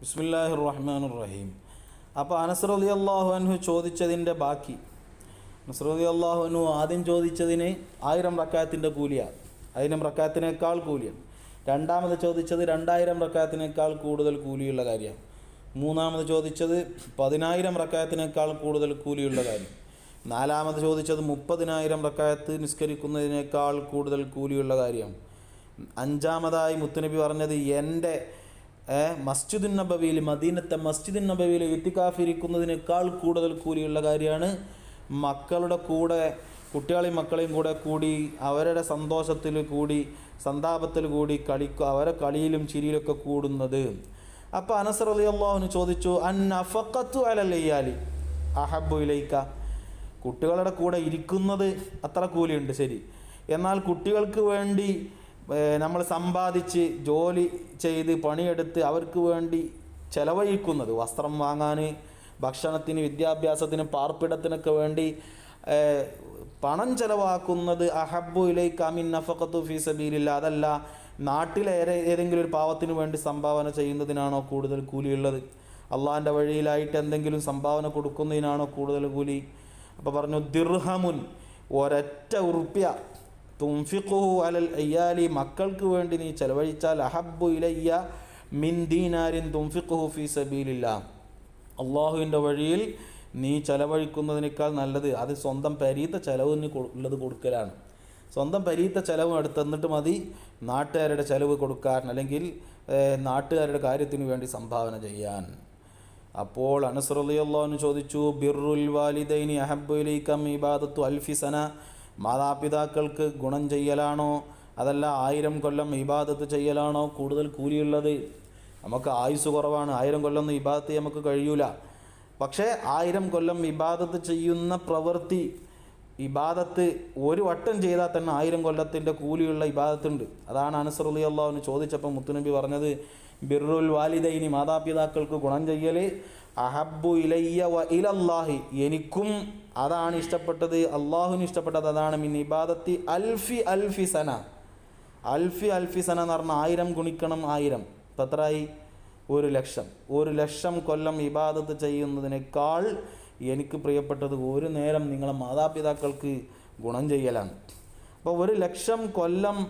ബിസ്മില്ലാഹിർ റഹ്മാൻ റഹീം അപ്പോൾ അനസർ അലി അള്ളാഹു അൻഹു ചോദിച്ചതിന്റെ ബാക്കി. അനസർ അള്ളാഹു അൻഹു ആദ്യം ചോദിച്ചതിന് ആയിരം റക്കാത്തിന്റെ കൂലിയാണ് ആയിരം റക്കാത്തിനേക്കാൾ കൂലിയാണ് രണ്ടാമത് ചോദിച്ചത് രണ്ടായിരം റക്കാത്തിനേക്കാൾ കൂടുതൽ കൂലിയുള്ള കാര്യമാണ് മൂന്നാമത് ചോദിച്ചത് പതിനായിരം റക്കാത്തിനേക്കാൾ കൂടുതൽ കൂലിയുള്ള കാര്യം. നാലാമത് ചോദിച്ചത് മുപ്പതിനായിരം റക്കായത്ത് നിസ്കരിക്കുന്നതിനേക്കാൾ കൂടുതൽ കൂലിയുള്ള കാര്യം. അഞ്ചാമതായി മുത്തുനബി പറഞ്ഞത് എന്റെ മസ്ജിദുൻ നബവിയിൽ മദീനത്തെ മസ്ജിദുൻ നബവിയിൽ എത്തിക്കാഫിരിക്കുന്നതിനേക്കാൾ കൂടുതൽ കൂലിയുള്ള കാര്യമാണ്. മക്കളുടെ കൂടെ കുട്ടികളെയും മക്കളെയും കൂടെ കൂടി അവരുടെ സന്തോഷത്തിൽ കൂടി സന്താപത്തിൽ കൂടി കളിക്കുക അവരെ കളിയിലും ചിരിയിലൊക്കെ കൂടുന്നത്. അപ്പോൾ അനസർ അലി അള്ളാഹുവിന് ചോദിച്ചു അൻ അഫക്കത്തു അലല്ലയ്യാലി അഹബു ഇലൈക്ക. കുട്ടികളുടെ കൂടെ ഇരിക്കുന്നത് അത്ര കൂലിയുണ്ട് ശരി. എന്നാൽ കുട്ടികൾക്ക് വേണ്ടി നമ്മൾ സമ്പാദിച്ച് ജോലി ചെയ്ത് പണിയെടുത്ത് അവർക്ക് വേണ്ടി ചെലവഴിക്കുന്നത് വസ്ത്രം വാങ്ങാൻ ഭക്ഷണത്തിന് വിദ്യാഭ്യാസത്തിന് പാർപ്പിടത്തിനൊക്കെ വേണ്ടി പണം ചെലവാക്കുന്നത് അഹബു ഇലൈക്ക് അമിൻ നഫക്കത്തു ഫീ സബീലില്ല. അതല്ല നാട്ടിലെ ഏതെങ്കിലും ഒരു പാവത്തിന് വേണ്ടി സംഭാവന ചെയ്യുന്നതിനാണോ കൂടുതൽ കൂലിയുള്ളത്? അള്ളാഹിന്റെ വഴിയിലായിട്ട് എന്തെങ്കിലും സംഭാവന കൊടുക്കുന്നതിനാണോ കൂടുതൽ കൂലി? അപ്പോൾ പറഞ്ഞു ദിർഹമുൻ ഒരൊറ്റ ഉറുപ്പ്യ. തുംഫിഖുഹു അലൽ അയ്യാലി മക്കൾക്ക് വേണ്ടി നീ ചെലവഴിച്ചാൽ അഹബ്ബു ഇലയ്യ മിൻ ദീനാരിൻ തുംഫിഖുഹു ഫീ സബീലില്ല. അള്ളാഹുവിന്റെ വഴിയിൽ നീ ചെലവഴിക്കുന്നതിനേക്കാൾ നല്ലത് അത് സ്വന്തം പരീത്ത ചെലവിന് ഉള്ളത് കൊടുക്കലാണ്. സ്വന്തം പരീത്ത ചെലവ് എടുത്തെന്നിട്ട് മതി. നാട്ടുകാരുടെ ചെലവ് കൊടുക്കാൻ അല്ലെങ്കിൽ നാട്ടുകാരുടെ കാര്യത്തിന് വേണ്ടി സംഭാവന ചെയ്യാൻ. അപ്പോൾ അനുസൃതയുള്ളവന് ചോദിച്ചു ബിർറുൽ വാലിദൈനി അഹബുലൈക്കം ഇബാദത്തു അൽഫിസന മാതാപിതാക്കൾക്ക് ഗുണം ചെയ്യലാണോ? അതല്ല ആയിരം കൊല്ലം ഇബാദത്ത് ചെയ്യലാണോ കൂടുതൽ കൂലിയുള്ളത്? നമുക്ക് ആയുസ് കുറവാണ് ആയിരം കൊല്ലം ഇബാദത്ത് നമുക്ക് കഴിയൂല. പക്ഷേ ആയിരം കൊല്ലം ഇബാദത്ത് ചെയ്യുന്ന പ്രവൃത്തി ഇബാദത്ത് ഒരു വട്ടം ചെയ്താൽ തന്നെ ആയിരം കൊല്ലത്തിന്റെ കൂലിയുള്ള ഇബാദത്തുണ്ട്. അതാണ് അനസറുലി അള്ളാഹുവിന് ചോദിച്ചപ്പോൾ മുത്തുനബി പറഞ്ഞത് ബിറുൽ വാലിദൈനി മാതാപിതാക്കൾക്ക് ഗുണം ചെയ്യൽ അഹബു ഇലയ്യ വ ഇലല്ലാഹി. എനിക്കും അതാണ് ഇഷ്ടപ്പെട്ടത്. അള്ളാഹുവിന് ഇഷ്ടപ്പെട്ടത് അതാണ്. മിൻ ഇബാദത്തി അൽഫി അൽഫി സന. അൽഫി അൽഫി സന എന്ന് പറഞ്ഞാൽ ആയിരം ഗുണിക്കണം ആയിരം. പത്രായി ഒരു ലക്ഷം. ഒരു ലക്ഷം കൊല്ലം ഇബാദത്ത് ചെയ്യുന്നതിനേക്കാൾ എനിക്ക് പ്രിയപ്പെട്ടത് ഒരു നേരം നിങ്ങളെ മാതാപിതാക്കൾക്ക് ഗുണം ചെയ്യലാണ്. അപ്പോൾ ഒരു ലക്ഷം കൊല്ലം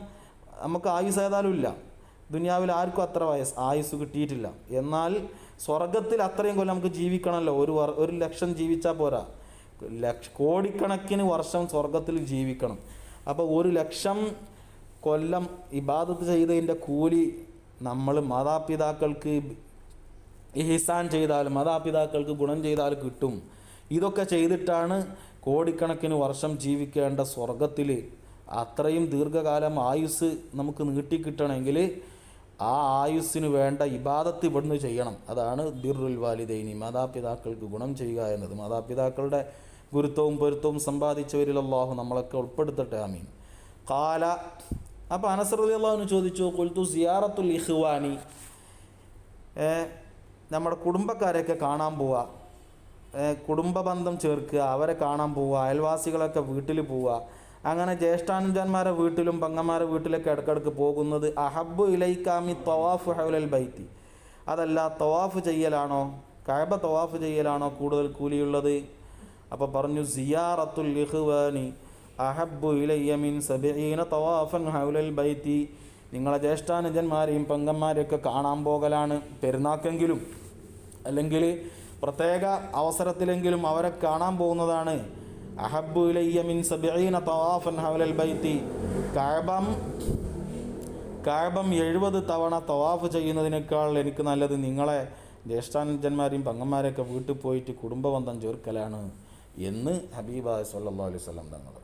നമുക്ക് ആയുസ് ഏതാലും ഇല്ല. ദുനിയാവിൽ ആർക്കും അത്ര വയസ്സ് ആയുസ് കിട്ടിയിട്ടില്ല. എന്നാൽ സ്വർഗത്തിൽ അത്രയും കൊല്ലം നമുക്ക് ജീവിക്കണമല്ലോ. ഒരു ഒരു ലക്ഷം ജീവിച്ചാൽ പോരാ. ലക്ഷ കോടിക്കണക്കിന് വർഷം സ്വർഗത്തിൽ ജീവിക്കണം. അപ്പോൾ ഒരു ലക്ഷം കൊല്ലം ഇബാദത്ത് ചെയ്തതിന്റെ കൂലി നമ്മൾ മാതാപിതാക്കൾക്ക് ഇഹിസാൻ ചെയ്താൽ മാതാപിതാക്കൾക്ക് ഗുണം ചെയ്താൽ കിട്ടും. ഇതൊക്കെ ചെയ്തിട്ടാണ് കോടിക്കണക്കിന് വർഷം ജീവിക്കേണ്ട സ്വർഗത്തിൽ അത്രയും ദീർഘകാലം ആയുസ് നമുക്ക് നീട്ടിക്കിട്ടണമെങ്കിൽ ആ ആയുസ്സിന് വേണ്ട ഇബാദത്ത് ഇവിടുന്ന് ചെയ്യണം. അതാണ് ബിർറുൽ വാലിദൈനി. മാതാപിതാക്കൾക്ക് ഗുണം ചെയ്യുക എന്നത്. മാതാപിതാക്കളുടെ ഗുരുത്വവും പൊരുത്തവും സമ്പാദിച്ചവരിൽ അള്ളാഹു നമ്മളൊക്കെ ഉൾപ്പെടുത്തട്ടെ. ആമീൻ. കാല അപ്പോൾ അനസർ അലി അള്ളാഹുവിന് ചോദിച്ചു കൊൽത്തു സിയാറത്തുൽ ഇഹ്വാനി നമ്മുടെ കുടുംബക്കാരെയൊക്കെ കാണാൻ പോവുക കുടുംബ ബന്ധം ചേർക്കുക അവരെ കാണാൻ പോവുക അയൽവാസികളൊക്കെ വീട്ടിൽ പോവുക അങ്ങനെ ജ്യേഷ്ഠാനുജന്മാരെ വീട്ടിലും പങ്ങന്മാരെ വീട്ടിലൊക്കെ ഇടക്കിടക്ക് പോകുന്നത് അഹബു ഇലൈക്കാമി തവാഫ് ഹൗലൽ ബൈത്തി. അതല്ല തവാഫ് ചെയ്യലാണോ? കഴബ തവാഫ് ചെയ്യലാണോ കൂടുതൽ കൂലിയുള്ളത്? അപ്പോൾ പറഞ്ഞു സിയാറത്തുൽ ലിഹ്വാനി അഹബു ഇലയ്യമിൻ സബീന തവാഫൻ ഹൗലൽ ബൈത്തി. നിങ്ങളെ ജ്യേഷ്ഠാനുജന്മാരെയും പെങ്ങന്മാരെയൊക്കെ കാണാൻ പോകലാണ്. പെരുന്നാക്കെങ്കിലും അല്ലെങ്കിൽ പ്രത്യേക അവസരത്തിലെങ്കിലും അവരെ കാണാൻ പോകുന്നതാണ്. തവാഫൻ ഹവലൽ എഴുപത് തവണ തവാഫ് ചെയ്യുന്നതിനേക്കാൾ എനിക്ക് നല്ലത് നിങ്ങളെ ജ്യേഷ്ഠാനന്ദന്മാരെയും പങ്ങന്മാരെയൊക്കെ വീട്ടിൽ പോയിട്ട് കുടുംബബന്ധം ചേർക്കലാണ് എന്ന് ഹബീബായ് സല്ലല്ലാഹു അലൈഹി വസല്ലം തങ്ങൾ